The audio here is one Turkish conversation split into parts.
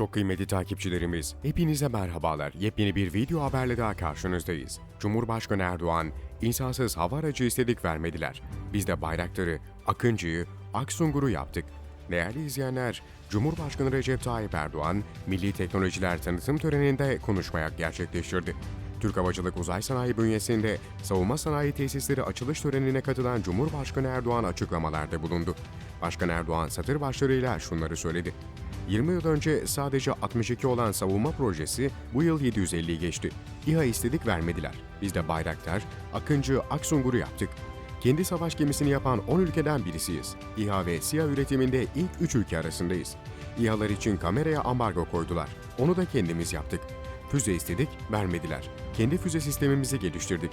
Çok kıymetli takipçilerimiz, hepinize merhabalar. Yepyeni bir video haberle daha karşınızdayız. Cumhurbaşkanı Erdoğan, insansız hava aracı istedik vermediler. Biz de Bayraktar'ı, Akıncı'yı, Aksungur'u yaptık. Değerli izleyenler, Cumhurbaşkanı Recep Tayyip Erdoğan, Milli Teknolojiler Tanıtım Töreni'nde konuşmaya gerçekleştirdi. Türk Havacılık Uzay Sanayi bünyesinde savunma sanayi tesisleri açılış törenine katılan Cumhurbaşkanı Erdoğan açıklamalarda bulundu. Başkan Erdoğan satır başlarıyla şunları söyledi. 20 yıl önce sadece 62 olan savunma projesi bu yıl 750'yi geçti. İHA istedik vermediler. Biz de Bayraktar, Akıncı, Aksungur'u yaptık. Kendi savaş gemisini yapan 10 ülkeden birisiyiz. İHA ve SİHA üretiminde ilk 3 ülke arasındayız. İHA'lar için kameraya ambargo koydular. Onu da kendimiz yaptık. Füze istedik, vermediler. Kendi füze sistemimizi geliştirdik.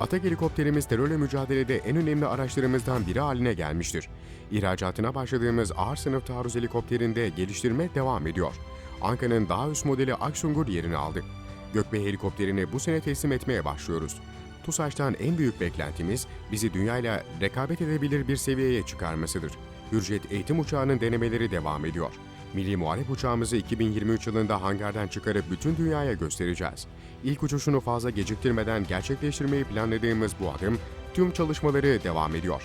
Atak helikopterimiz terörle mücadelede en önemli araçlarımızdan biri haline gelmiştir. İhracatına başladığımız ağır sınıf taarruz helikopterinde geliştirme devam ediyor. Anka'nın daha üst modeli Aksungur yerini aldı. Gökbey helikopterini bu sene teslim etmeye başlıyoruz. TUSAŞ'tan en büyük beklentimiz bizi dünyayla rekabet edebilir bir seviyeye çıkarmasıdır. Hürjet eğitim uçağının denemeleri devam ediyor. Milli Muharip uçağımızı 2023 yılında hangardan çıkarıp bütün dünyaya göstereceğiz. İlk uçuşunu fazla geciktirmeden gerçekleştirmeyi planladığımız bu adım tüm çalışmaları devam ediyor.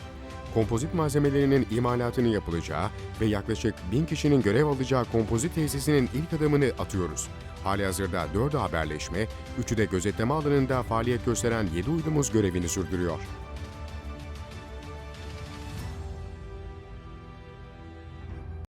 Kompozit malzemelerinin imalatını yapılacağı ve yaklaşık 1000 kişinin görev alacağı kompozit tesisinin ilk adımını atıyoruz. Halihazırda 4 haberleşme, 3'ü de gözetleme alanında faaliyet gösteren 7 uydumuz görevini sürdürüyor.